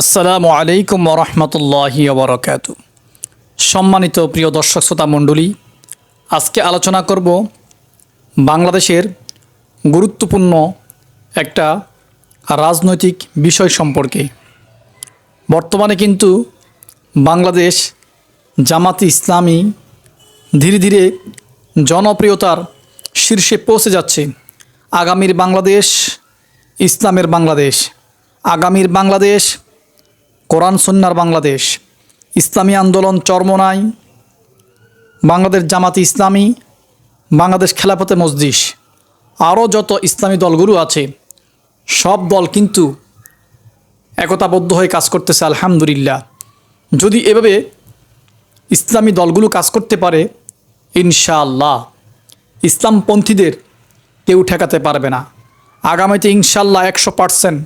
আসসালামু আলাইকুম রহমতুল্লাহি বরকাত সম্মানিত প্রিয় দর্শক শ্রোতা মণ্ডলী, আজকে আলোচনা করব বাংলাদেশের গুরুত্বপূর্ণ একটা রাজনৈতিক বিষয় সম্পর্কে। বর্তমানে কিন্তু বাংলাদেশ জামাতি ইসলামী ধীরে ধীরে জনপ্রিয়তার শীর্ষে পৌঁছে যাচ্ছে। আগামীর বাংলাদেশ, ইসলামের বাংলাদেশ। আগামীর বাংলাদেশ কোরআন সন্ন্যার বাংলাদেশ। ইসলামী আন্দোলন চরমনাই। বাংলাদেশ জামাতি ইসলামী, বাংলাদেশ খেলাপথে মসজিদ আরও যত ইসলামী দলগুলো আছে, সব দল কিন্তু একতাবদ্ধ হয়ে কাজ করতেছে, আলহামদুলিল্লাহ। যদি এভাবে ইসলামী দলগুলো কাজ করতে পারে, ইনশাআল্লাহ ইসলামপন্থীদের কেউ ঠেকাতে পারবে না। আগামীতে ইনশাল্লাহ একশো পার্সেন্ট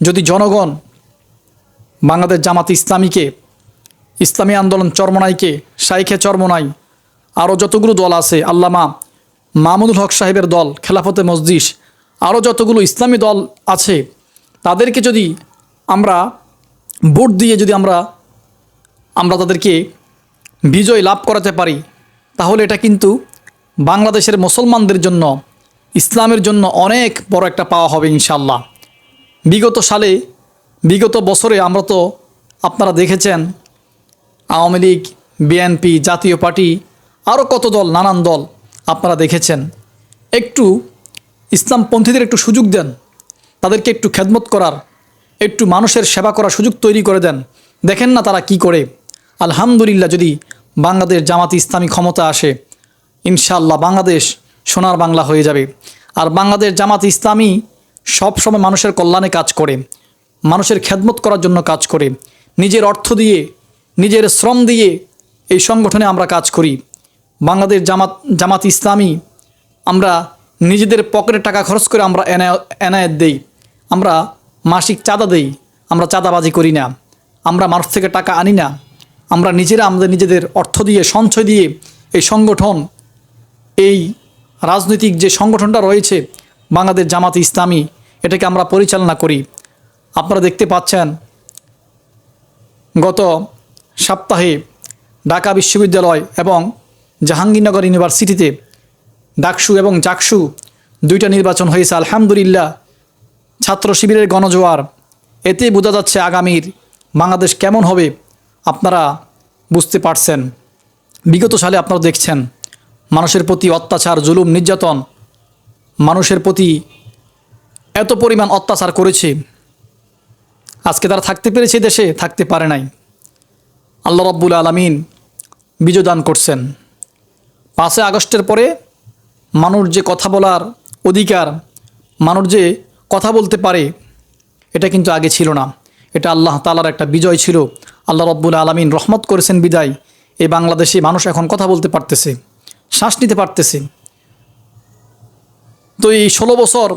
যদি জনগণ বাংলাদেশ জামাত ইসলামীকে, ইসলামী আন্দোলন চরমনাইকে, শাইখে চরমনাই, আরও যতগুলো দল আছে, আল্লামা মামুনুল হক সাহেবের দল, খেলাফতে মসজিদ আরও যতগুলো ইসলামী দল আছে, তাদেরকে যদি আমরা ভোট দিয়ে যদি আমরা আমরা তাদেরকে বিজয় লাভ করাতে পারি, তাহলে এটা কিন্তু বাংলাদেশের মুসলমানদের জন্য, ইসলামের জন্য অনেক বড় একটা পাওয়া হবে ইনশাল্লাহ বিগত সালে বিগত বছরে আমরা তো আপনারা দেখেছেন আওয়ামী লীগ, বিএনপি, জাতীয় পার্টি আরও কত দল, নানান দল আপনারা দেখেছেন। একটু ইসলামপন্থীদের একটু সুযোগ দেন, তাদেরকে একটু খেদমত করার, একটু মানুষের সেবা করার সুযোগ তৈরি করে দেন। দেখেন না তারা কি করে। আলহামদুলিল্লাহ যদি বাংলাদেশ জামাতি ইসলামী ক্ষমতা আসে ইনশাল্লাহ বাংলাদেশ সোনার বাংলা হয়ে যাবে। আর বাংলাদেশ জামাত ইসলামী সবসময় মানুষের কল্যাণে কাজ করে। মানুষের খেদমত করার জন্য কাজ করে। নিজের অর্থ দিয়ে, নিজের শ্রম দিয়ে এই সংগঠনে আমরা কাজ করি। বাংলাদেশ জামাত জামাত ইসলামী, আমরা নিজেদের পকেটে টাকা খরচ করে আমরা এনায়- এনায়েত দেই। আমরা মাসিক চাঁদা দেই, আমরা চাঁদাবাজি করি না। আমরা মানুষ থেকে টাকা আনি না। আমরা নিজেরা আমাদের নিজেদের অর্থ দিয়ে, সঞ্চয় দিয়ে এই সংগঠন, এই রাজনৈতিক যে সংগঠনটা রয়েছে, বাংলাদেশ জামাত ইসলামী, এটাকে আমরা পরিচালনা করি। আপনারা দেখতে পাচ্ছেন, গত সপ্তাহে ঢাকা বিশ্ববিদ্যালয় এবং জাহাঙ্গীরনগর ইউনিভার্সিটিতে ডাকসু এবং জাকসু দুইটা নির্বাচন হয়েছে, আলহামদুলিল্লাহ। ছাত্র শিবিরের গণজোয়ার, এতে বোঝা যাচ্ছে আগামীর বাংলাদেশ কেমন হবে, আপনারা বুঝতে পারছেন। বিগত সালে আপনারা দেখছেন, মানুষের প্রতি অত্যাচার, জুলুম, নির্যাতন, মানুষের প্রতি এত পরিমাণ অত্যাচার করেছে। আজকে তারা থাকতে পেরেছে দেশে, থাকতে পারে নাই। আল্লাহ রব্বুল আলমিন বিজয়দান করছেন। পাঁচই আগস্টের পরে মানুষ যে কথা বলার অধিকার, মানুষ যে কথা বলতে পারে, এটা কিন্তু আগে ছিল না। এটা আল্লাহ তালার একটা বিজয় ছিল। আল্লাহ রব্বুল আলমিন রহমত করেছেন বিদায়। এই বাংলাদেশে মানুষ এখন কথা বলতে পারতেছে, শ্বাস নিতে পারতেছে। তো এই ষোলো বছর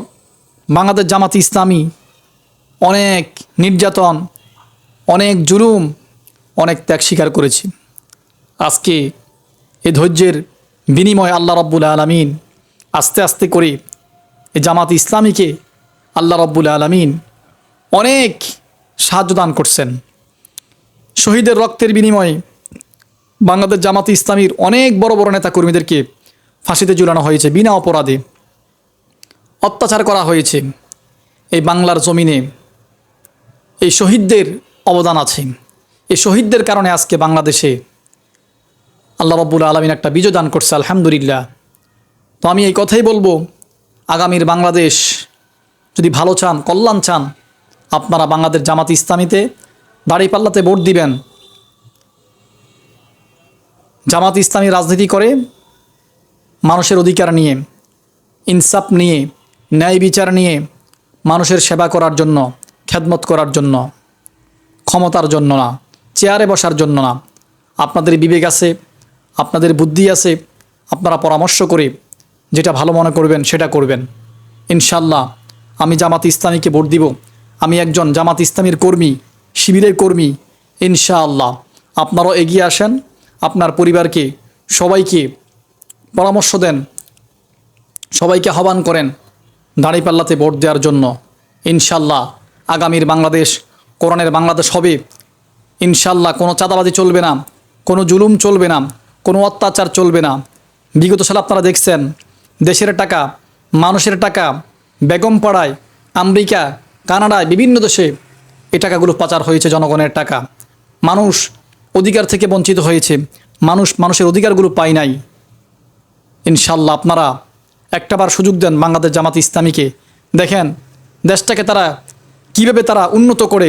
বাংলাদেশ জামাত ইসলামী অনেক নির্যাতন, অনেক জুলুম, অনেক ত্যাগ স্বীকার করেছি। আজকে এ ধৈর্যের বিনিময় আল্লাহ রব্বুল আলমিন আস্তে আস্তে করে এ জামাত ইসলামীকে আল্লাহ রব্বুল আলমিন অনেক সাহায্য দান করছেন। শহীদের রক্তের বিনিময়ে বাংলাদেশ জামাত ইসলামীর অনেক বড় বড় নেতা কর্মীদেরকে ফাঁসিতে ঝুলানো হয়েছে বিনা অপরাধে। অত্যাচার করা হয়েছে। এই বাংলার জমিনে এই শহীদদের অবদান আছে। এই শহীদদের কারণে আজকে বাংলাদেশে আল্লাহ রব্বুল আলমিন একটা বিজয় দান করছে, আলহামদুলিল্লাহ। তো আমি এই কথাই বলব, আগামীর বাংলাদেশ যদি ভালো চান, কল্যাণ চান, আপনারা বাংলাদেশ জামাত ইসলামীতে দাড়িপাল্লাতে ভোট দিবেন। জামাত ইসলামী রাজনীতি করে, মানুষের অধিকার নিয়ে, ইনসাফ নিয়ে, ন্যায় বিচার নিয়ে, মানুষের সেবা করার জন্য খেদমত করার জন্য, ক্ষমতার জন্য না, চেয়ারে বসার জন্য না। আপনাদের বিবেক আছে, আপনাদের বুদ্ধি আছে, আপনারা পরামর্শ করে যেটা ভালো মনে করবেন সেটা করবেন। ইনশাল্লাহ আমি জামাত ইসলামীকে ভোট দিব। আমি একজন জামাত ইসলামীর কর্মী, শিবিরের কর্মী। ইনশাআল্লাহ, আপনারাও এগিয়ে আসেন, আপনার পরিবারকে, সবাইকে পরামর্শ দেন, সবাইকে আহ্বান করেন, দাঁড়িপাল্লাতে ভোট দেওয়ার জন্য। ইনশাল্লাহ আগামীর বাংলাদেশ, কোরআনের বাংলাদেশ হবে। ইনশাল্লাহ কোনো চাঁদাবাজি চলবে না, কোনো জুলুম চলবে না, কোনো অত্যাচার চলবে না। বিগত সালে আপনারা দেখছেন, দেশের টাকা, মানুষের টাকা, বেগম পাড়ায়, আমেরিকা, কানাডায়, বিভিন্ন দেশে এই টাকাগুলো পাচার হয়েছে জনগণের টাকা। মানুষ অধিকার থেকে বঞ্চিত হয়েছে, মানুষ মানুষের অধিকারগুলো পায় নাই। ইনশাল্লাহ আপনারা একটাবার সুযোগ দেন বাংলাদেশ জামাত ইসলামীকে। দেখেন, দেশটাকে তারা কীভাবে তারা উন্নত করে,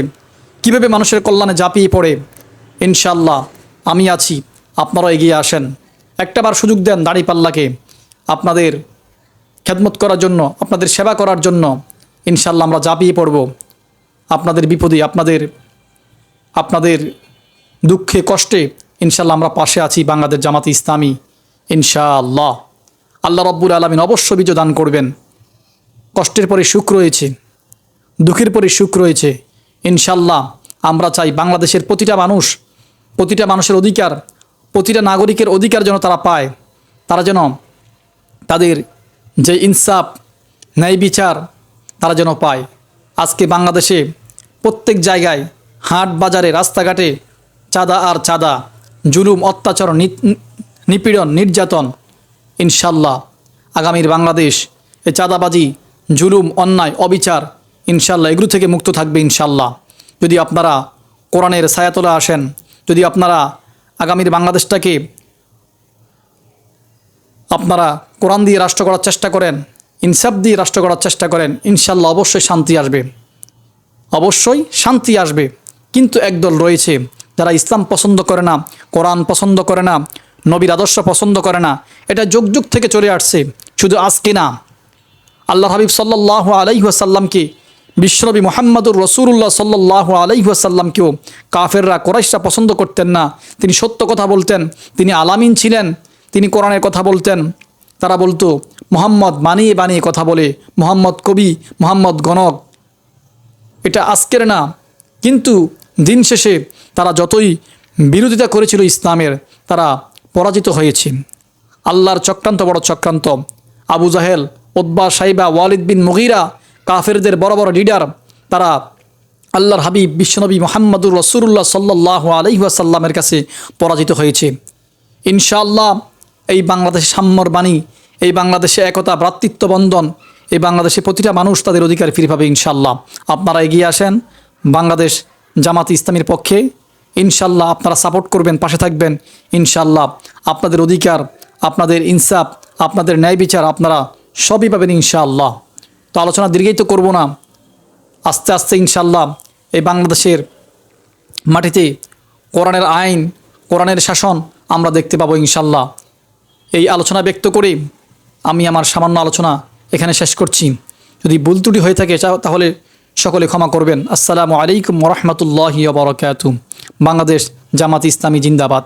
কীভাবে মানুষের কল্যাণে ঝাঁপিয়ে পড়ে ইনশাল্লাহ আমি আছি আপনারা এগিয়ে আসেন। একটাবার সুযোগ দেন দাড়িপাল্লাকে আপনাদের খেদমত করার জন্য, আপনাদের সেবা করার জন্য ইনশাল্লাহ আমরা ঝাঁপিয়ে পড়ব। আপনাদের বিপদে, আপনাদের আপনাদের দুঃখে, কষ্টে ইনশাল্লাহ আমরা পাশে আছি বাংলাদেশ জামাত ইসলামী, ইনশাআল্লাহ। আল্লাহ রব্বুল আলমিন অবশ্য বিজয় দান করবেন। কষ্টের পরে সুখ রয়েছে। দুঃখের পরে সুখ রয়েছে। ইনশাল্লাহ আমরা চাই বাংলাদেশের প্রতিটা মানুষ, প্রতিটা মানুষের অধিকার, প্রতিটা নাগরিকের অধিকার যেন তারা পায়। তারা যেন তাদের যে ইনসাফ, ন্যায় বিচার, তারা যেন পায়। আজকে বাংলাদেশে প্রত্যেক জায়গায় হাট বাজারে, রাস্তাঘাটে চাঁদা আর চাঁদা, জুলুম, অত্যাচার নিপীড়ন, নির্যাতন ইনশাল্লাহ আগামীর বাংলাদেশ, এ চাঁদাবাজি, জুলুম, অন্যায়, অবিচার ইনশাল্লাহ, এগুলো থেকে মুক্ত থাকবে ইনশাল্লাহ। যদি আপনারা কোরআনের ছায়াতলে আসেন, যদি আপনারা আগামীর বাংলাদেশটাকে আপনারা কোরআন দিয়ে রাষ্ট্র করার চেষ্টা করেন, ইনসাফ দিয়ে রাষ্ট্র করার চেষ্টা করেন, ইনশাল্লাহ অবশ্যই শান্তি আসবে। অবশ্যই শান্তি আসবে। কিন্তু একদল রয়েছে যারা ইসলাম পছন্দ করে না, কোরআন পছন্দ করে না, নবীর আদর্শ পছন্দ করে না, এটা যুগ যুগ থেকে চলে আসছে। শুধু আজকে না আল্লাহ হাবিব সাল্লাহ আলাইহাসাল্লামকে বিশ্বনবী মোহাম্মদুর রসুল্লাহ সাল্লাহ আলাইহাসাল্লামকেও কাফেররা কোরাইশরা পছন্দ করতেন না। তিনি সত্য কথা বলতেন, তিনি আলামিন ছিলেন, তিনি কোরআনের কথা বলতেন। তারা বলতো, মোহাম্মদ বানিয়ে বানিয়ে কথা বলে, মোহাম্মদ কবি, মোহাম্মদ গণক। এটা আজকের না। কিন্তু দিন শেষে তারা যতই বিরোধিতা করেছিল ইসলামের, তারা পরাজিত হয়েছে। আল্লাহর চক্রান্ত বড় চক্রান্ত। আবু জাহেল ওদ্বা সাইবা, ওয়ালিদ বিন মুগিরা কাফেরদের বড় বড় লিডার তারা আল্লাহর হাবিব, বিশ্বনবী মোহাম্মদুর রসুল্লাহ সাল্লাহ আলহিহাসাল্লামের কাছে পরাজিত হয়েছে। ইনশাআল্লাহ, এই বাংলাদেশে সাম্যর বাণী, এই বাংলাদেশে একতা, ভ্রাতৃত্ব বন্ধন, এই বাংলাদেশে প্রতিটা মানুষ তাদের অধিকার ফিরে পাবে ইনশাল্লাহ আপনারা এগিয়ে আসেন, বাংলাদেশ জামাত ইসলামের পক্ষে। ইনশাল্লাহ আপনারা সাপোর্ট করবেন, পাশে থাকবেন। ইনশাল্লাহ আপনাদের অধিকার, আপনাদের ইনসাফ, আপনাদের ন্যায় বিচার আপনারা সবই পাবেন ইনশাআল্লাহ। তো আলোচনা দীর্ঘায়িত করব না। আস্তে আস্তে ইনশাল্লাহ এই বাংলাদেশের মাটিতে কোরআনের আইন, কোরআনের শাসন আমরা দেখতে পাবো ইনশাল্লাহ এই আলোচনা ব্যক্ত করে আমি আমার সামান্য আলোচনা এখানে শেষ করছি। যদি ভুল ত্রুটি হয়ে থাকে তাহলে সকলে ক্ষমা করবেন। আসসালামু আলাইকুম রহমতুল্লাহি বরকাত বাংলাদেশ জামাত ইসলামী জিন্দাবাদ।